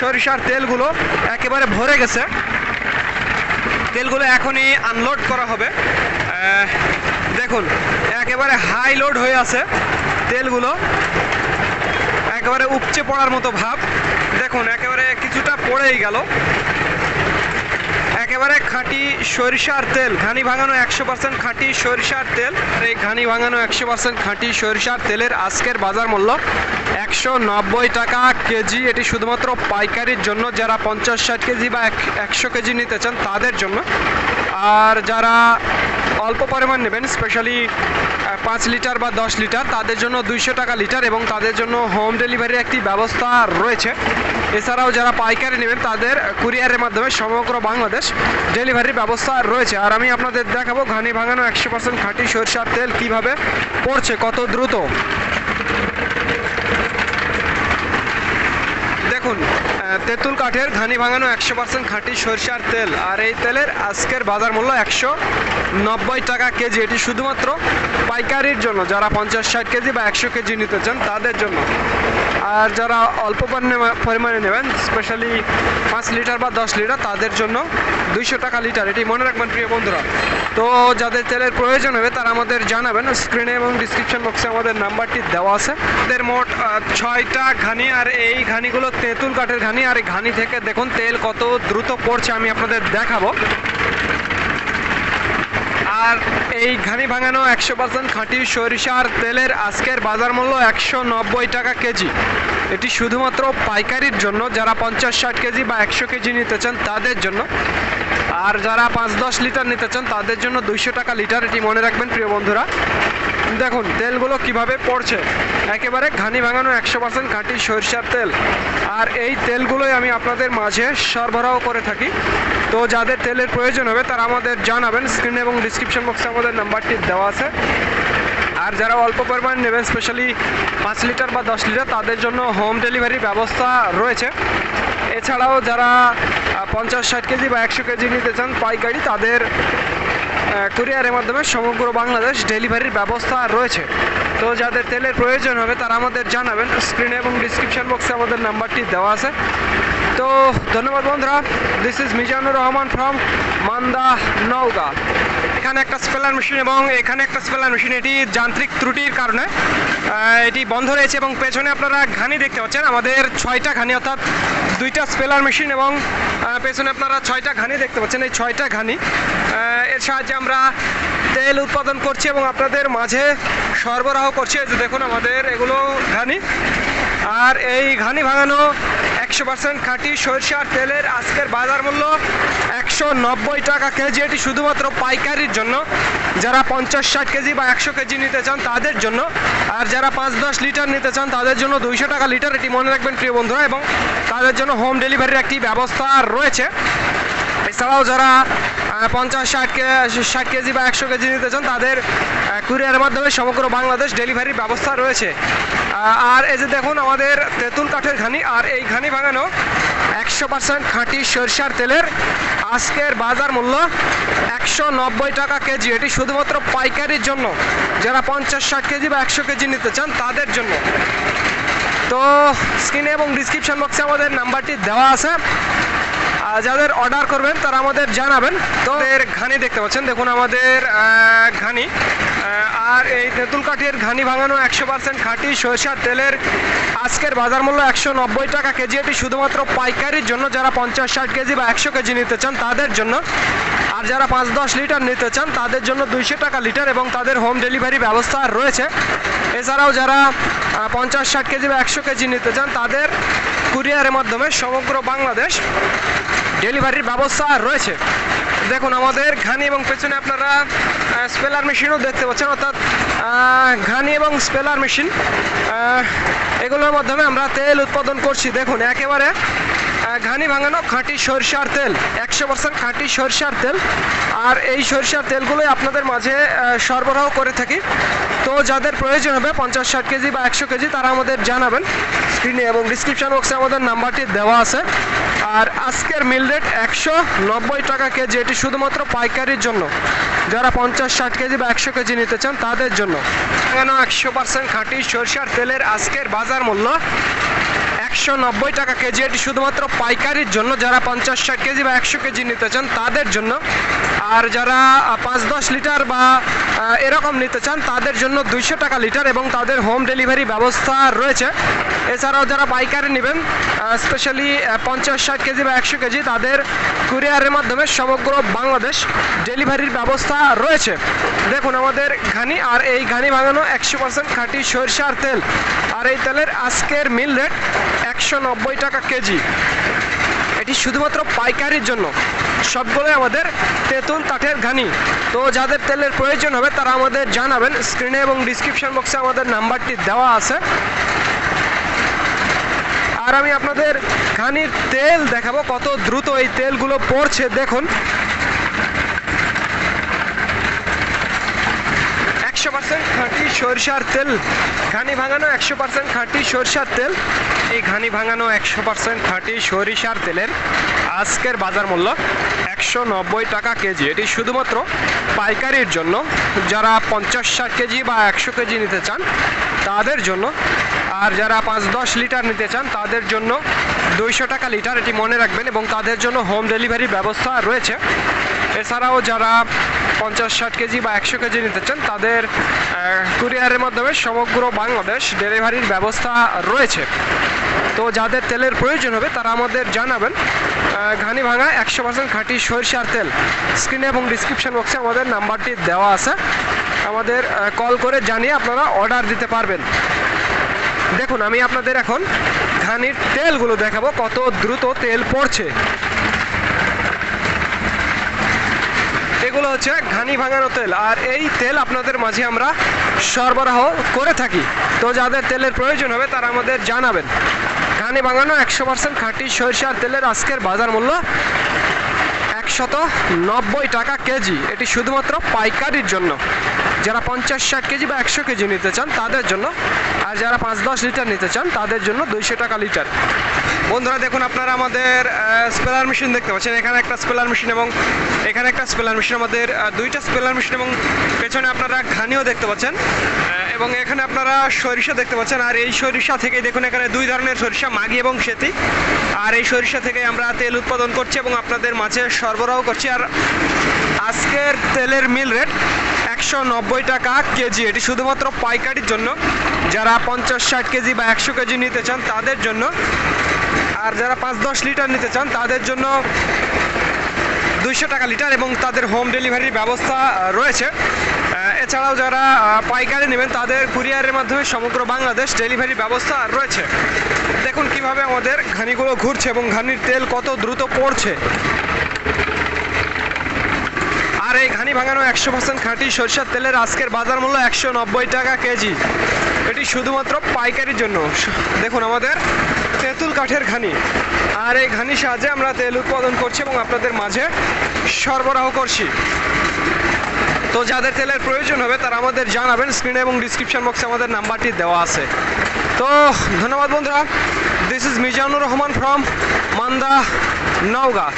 সরিষার তেলগুলো একেবারে ভরে গেছে। তেলগুলো এখনই আনলোড করা হবে। দেখুন, একেবারে হাই লোড হয়ে আছে তেলগুলো। একেবারে উপচে পড়ার মতো ভাব। দেখুন, একেবারে কিছুটা পড়েই গেল। একেবারে খাঁটি সরিষার তেল, ঘানি ভাঙানো একশো পার্সেন্ট খাঁটি সরিষার তেল। এই ঘানি ভাঙানো একশো পার্সেন্ট খাঁটি সরিষার তেলের আজকের বাজার মূল্য একশো নব্বই টাকা কেজি। এটি শুধুমাত্র পাইকারির জন্য, যারা পঞ্চাশ ষাট কেজি বা এক একশো কেজি নিতে চান তাদের জন্য। আর যারা অল্প পরিমাণ নেবেন, স্পেশালি পাঁচ লিটার বা দশ লিটার, তাদের জন্য দুইশো টাকা লিটার এবং তাদের জন্য হোম ডেলিভারির একটি ব্যবস্থা রয়েছে। এছাড়াও যারা পাইকারি নেবেন, তাদের কুরিয়ারের মাধ্যমে সমগ্র বাংলাদেশ ডেলিভারির ব্যবস্থা রয়েছে। আর আমি আপনাদের দেখাবো, ঘানি ভাঙানো একশো পার্সেন্ট খাঁটি সরিষার তেল কীভাবে পড়ছে, কত দ্রুত দেখুন আহ, তেঁতুল কাঠের ঘানি ভাঙানো একশো পার্সেন্ট খাঁটি সরষার তেল। আর এই তেলের আজকের বাজার মূল্য একশো নব্বই টাকা কেজি। এটি শুধুমাত্র পাইকারির জন্য। যারা পঞ্চাশ ষাট কেজি বা একশো কেজি নিতে চান, তাদের জন্য। আর যারা অল্প পরিমাণে- নেবেন স্পেশালি পাঁচ লিটার বা দশ লিটার, তাদের জন্য দুইশো টাকা লিটার। এটি মনে রাখবেন প্রিয় বন্ধুরা। তো যাদের তেলের প্রয়োজন হবে, তারা আমাদের জানাবেন। স্ক্রিনে এবং ডিসক্রিপশন বক্সে আমাদের নাম্বারটি দেওয়া আছে। আমাদের মোট ছয়টা ঘানি, আর এই ঘানিগুলো তেঁতুল কাঠের ঘানি। আর এই ঘানি থেকে দেখুন, তেল কত দ্রুত পড়ছে, আমি আপনাদের দেখাবো। আর এই ঘানি ভাঙানো একশো পার্সেন্ট খাঁটি সরিষার তেলের আজকের বাজার মূল্য একশো নব্বই টাকা কেজি। এটি শুধুমাত্র পাইকারির জন্য, যারা পঞ্চাশ ষাট কেজি বা একশো কেজি নিতে চান, তাদের জন্য। আর যারা পাঁচ দশ লিটার নিতে চান, তাদের জন্য দুইশো টাকা লিটার এটি মনে রাখবেন, প্রিয় বন্ধুরা। দেখুন, তেলগুলো কীভাবে পড়ছে। একেবারে ঘানি ভাঙানো একশো পার্সেন্ট খাঁটি সরিষার তেল। আর এই তেলগুলোই আমি আপনাদের মাঝে সরবরাহ করে থাকি। তো যাদের তেলের প্রয়োজন হবে, তারা আমাদের জানাবেন। স্ক্রিনে এবং ডিসক্রিপশন বক্সে আমাদের নাম্বারটি দেওয়া আছে। আর যারা অল্প পরিমাণ নেবেন স্পেশালি পাঁচ লিটার বা দশ লিটার, তাদের জন্য হোম ডেলিভারি ব্যবস্থা রয়েছে। এছাড়াও যারা পঞ্চাশ ষাট কেজি বা একশো কেজি নিতে চান পাইকারি, তাদের কুরিয়ারের মাধ্যমে সমগ্র বাংলাদেশ ডেলিভারির ব্যবস্থা রয়েছে। তো যাদের তেলের প্রয়োজন হবে, তারা আমাদের জানাবেন। স্ক্রিনে এবং ডিসক্রিপশন বক্সে আমাদের নাম্বারটি দেওয়া আছে। তো ধন্যবাদ বন্ধুরা। This is Mizanur Rahman from Manda, Naogaon. এখানে একটা স্পেলার মেশিন এবং এখানে একটা স্পেলার মেশিন এটি যান্ত্রিক ত্রুটির কারণে এটি বন্ধ রয়েছে এবং পেছনে আপনারা ঘানি দেখতে পাচ্ছেন। আমাদের ছয়টা ঘানি, অর্থাৎ দুইটা স্পেলার মেশিন এবং পেছনে আপনারা ছয়টা ঘানি দেখতে পাচ্ছেন। এই ছয়টা ঘানি এর সাহায্যে আমরা তেল উৎপাদন করছি এবং আপনাদের মাঝে সরবরাহ করছি। দেখুন আমাদের এগুলো ঘানি। আর এই ঘানি ভাঙানো একশো পার্সেন্ট খাঁটি সরিষার তেলের আজকের বাজার মূল্য একশো নব্বই টাকা কেজি। এটি শুধুমাত্র পাইকারির জন্য। যারা পঞ্চাশ ষাট কেজি বা একশো কেজি নিতে চান, তাদের জন্য। আর যারা পাঁচ দশ লিটার নিতে চান, তাদের জন্য দুইশো টাকা লিটার। এটি মনে রাখবেন প্রিয় বন্ধুরা, এবং তাদের জন্য হোম ডেলিভারির একটি ব্যবস্থা রয়েছে। এছাড়াও যারা পঞ্চাশ, ষাট ষাট কেজি বা একশো কেজি নিতে চান, তাদের কুরিয়ারের মাধ্যমে সমগ্র বাংলাদেশ ডেলিভারির ব্যবস্থা রয়েছে। আর এই যে দেখুন আমাদের তেঁতুল কাঠের ঘানি, আর এই ঘানি ভাঙানো একশো পার্সেন্ট খাঁটি সরষার তেলের আজকের বাজার মূল্য একশো নব্বই টাকা কেজি। এটি শুধুমাত্র পাইকারির জন্য। যারা পঞ্চাশ, ষাট কেজি বা একশো কেজি নিতে চান, তাদের জন্য। তো স্ক্রিনে এবং ডিসক্রিপশন বক্সে আমাদের নাম্বারটি দেওয়া আছে। যাদের অর্ডার করবেন, তারা আমাদের জানাবেন। তো এর ঘানি দেখতে পাচ্ছেন। দেখুন, আমাদের ঘানি। আর এই তেঁতুল কাঠের ঘানি ভাঙানো একশো পার্সেন্ট খাঁটি সরষার তেলের আজকের বাজার মূল্য একশো নব্বই টাকা কেজি। এটি শুধুমাত্র পাইকারির জন্য। যারা পঞ্চাশ ষাট কেজি বা একশো কেজি নিতে চান, তাদের জন্য। আর যারা পাঁচ দশ লিটার নিতে চান, তাদের জন্য দুইশো টাকা লিটার এবং তাদের হোম ডেলিভারি ব্যবস্থা রয়েছে। এছাড়াও যারা পঞ্চাশ ষাট কেজি বা একশো কেজি নিতে চান, তাদের কুরিয়ারের মাধ্যমে সমগ্র বাংলাদেশ ডেলিভারির ব্যবস্থা রয়েছে। দেখুন, আমাদের ঘানি এবং পেছনে আপনারা স্পেলার মেশিনও দেখতে পাচ্ছেন, অর্থাৎ ঘানি এবং স্পেলার মেশিন এগুলোর মাধ্যমে আমরা তেল উৎপাদন করছি। দেখুন, একেবারে ঘানি ভাঙানো খাঁটি সরিষার তেল, একশো পার্সেন্ট খাঁটি সরিষার তেল। আর এই সরিষার তেলগুলোই আপনাদের মাঝে সরবরাহ করে থাকি। তো যাদের প্রয়োজন হবে, পঞ্চাশ ষাট কেজি বা একশো কেজি, তারা আমাদের জানাবেন। স্ক্রিনে এবং ডিসক্রিপশন বক্সে আমাদের নাম্বারটি দেওয়া আছে। আর আজকের মিল রেট একশো নব্বই টাকা কেজি, এটি শুধুমাত্র পাইকারির জন্য। যারা পঞ্চাশ, ষাট কেজি বা একশো কেজি নিতে চান, তাদের জন্য। কেন একশো পার্সেন্ট খাঁটি সরষার তেলের আজকের বাজার মূল্য একশো নব্বই টাকা কেজি, এটি শুধুমাত্র পাইকারির জন্য। যারা পঞ্চাশ, ষাট কেজি বা একশো কেজি নিতে চান, তাদের জন্য আর যারা পাঁচ দশ লিটার বা এরকম নিতে চান, তাদের জন্য দুইশো টাকা লিটার এবং তাদের হোম ডেলিভারি ব্যবস্থা রয়েছে। এছাড়াও যারা পাইকারি নেবেন স্পেশালি পঞ্চাশ, ষাট কেজি বা একশো কেজি, তাদের কুরিয়ারের মাধ্যমে সমগ্র বাংলাদেশ ডেলিভারির ব্যবস্থা রয়েছে। দেখুন আমাদের ঘানি, আর এই ঘানি ভাঙানো একশো পার্সেন্ট খাঁটি সরিষার তেল। আর এই তেলের আজকের মিল রেট একশো নব্বই টাকা কেজি। এটি শুধুমাত্র পাইকারির জন্য। সবগুলোই আমাদের তেঁতুল কাঠের ঘানি। তো যাদের তেলের প্রয়োজন হবে, তারা আমাদের জানাবেন। স্ক্রিনে এবং ডিসক্রিপশন বক্সে আমাদের নাম্বারটি দেওয়া আছে। আর আমি আপনাদের ঘানির তেল দেখাবো, কত দ্রুত এই তেলগুলো পড়ছে। দেখুন একশো পার্সেন্ট খাঁটি সরিষার তেল। ঘানি ভাঙানো একশো পার্সেন্ট খাঁটি সরিষার তেল। এই ঘানি ভাঙানো একশো পার্সেন্ট খাঁটি সরিষার তেলের আজকের বাজার মূল্য একশো নব্বই টাকা কেজি। এটি শুধুমাত্র পাইকারির জন্য। যারা পঞ্চাশ ষাট কেজি বা একশো কেজি নিতে চান, তাদের জন্য। আর যারা পাঁচ দশ লিটার নিতে চান, তাদের জন্য দুইশো টাকা লিটার এটি মনে রাখবেন এবং তাদের জন্য হোম ডেলিভারির ব্যবস্থা রয়েছে। এছাড়াও যারা পঞ্চাশ ষাট কেজি বা একশো কেজি নিতে চান, তাদের কুরিয়ারের মাধ্যমে সমগ্র বাংলাদেশ ডেলিভারির ব্যবস্থা রয়েছে। তো যাদের তেলের প্রয়োজন হবে, তারা আমাদের জানাবেন। ঘানি ভাঙা একশো পার্সেন্ট খাঁটি সরিষার তেল। স্ক্রিনে এবং ডিসক্রিপশন বক্সে আমাদের নাম্বারটি দেওয়া আছে। আমাদের কল করে জানিয়ে আপনারা অর্ডার দিতে পারবেন। দেখুন, আমি আপনাদের এখন ঘানির তেলগুলো দেখাবো, কত দ্রুত তেল পড়ছে। এগুলো হচ্ছে ঘানি ভাঙানো তেল। আর এই তেল আপনাদের মাঝে আমরা সরবরাহ করে থাকি। তো যাদের তেলের প্রয়োজন হবে তারা আমাদের জানাবেন। ঘানি ভাঙানো একশো পার্সেন্ট খাঁটি সরিষার তেলের আজকের বাজার মূল্য একশত নব্বই টাকা কেজি। এটি শুধুমাত্র পাইকারির জন্য। যারা পঞ্চাশ ষাট কেজি বা একশো কেজি নিতে চান, তাদের জন্য, আর যারা পাঁচ দশ লিটার নিতে চান, তাদের জন্য দুইশো টাকা লিটার। বন্ধুরা, দেখুন আপনারা আমাদের স্পেলার মেশিন দেখতে পাচ্ছেন। এখানে একটা স্পেলার মেশিন এবং এখানে একটা স্পেলার মেশিন আমাদের দুইটা স্পেলার মেশিন এবং পেছনে আপনারা ঘানিও দেখতে পাচ্ছেন। এবং এখানে আপনারা সরিষা দেখতে পাচ্ছেন। আর এই সরিষা থেকে দেখুন, এখানে দুই ধরনের সরিষা, মাগি এবং সেতি। আর এই সরিষা থেকে আমরা তেল উৎপাদন করছি এবং আপনাদের মাঝে সরবরাহ করছি। আর আজকের তেলের মিল রেট নব্বই টাকা কেজি। এটি শুধুমাত্র পাইকারির জন্য। যারা পঞ্চাশ ষাট কেজি বা একশো কেজি নিতে চান, তাদের জন্য। আর যারা পাঁচ দশ লিটার নিতে চান, তাদের জন্য দুইশো টাকা লিটার এবং তাদের হোম ডেলিভারির ব্যবস্থা রয়েছে। এছাড়াও যারা পাইকারি নেবেন, তাদের কুরিয়ারের মাধ্যমে সমগ্র বাংলাদেশ ডেলিভারি ব্যবস্থা রয়েছে। দেখুন কীভাবে আমাদের ঘানিগুলো ঘুরছে এবং ঘানির তেল কত দ্রুত পড়ছে। আর এই ঘানি ভাঙানো একশো পার্সেন্ট খাঁটি সরিষার তেলের আজকের বাজার মূল্য একশো নব্বই টাকা কেজি। এটি শুধুমাত্র পাইকারির জন্য। দেখুন আমাদের তেঁতুল কাঠের ঘানি। আর এই ঘানির সাহায্যে আমরা তেল উৎপাদন করছি এবং আপনাদের মাঝে সরবরাহ করছি। তো যাদের তেলের প্রয়োজন হবে, তারা আমাদের জানাবেন স্ক্রিনে এবং ডিসক্রিপশন বক্সে আমাদের নাম্বারটি দেওয়া আছে। তো ধন্যবাদ বন্ধুরা। This is Mizanur Rahman from Manda, Naogaon.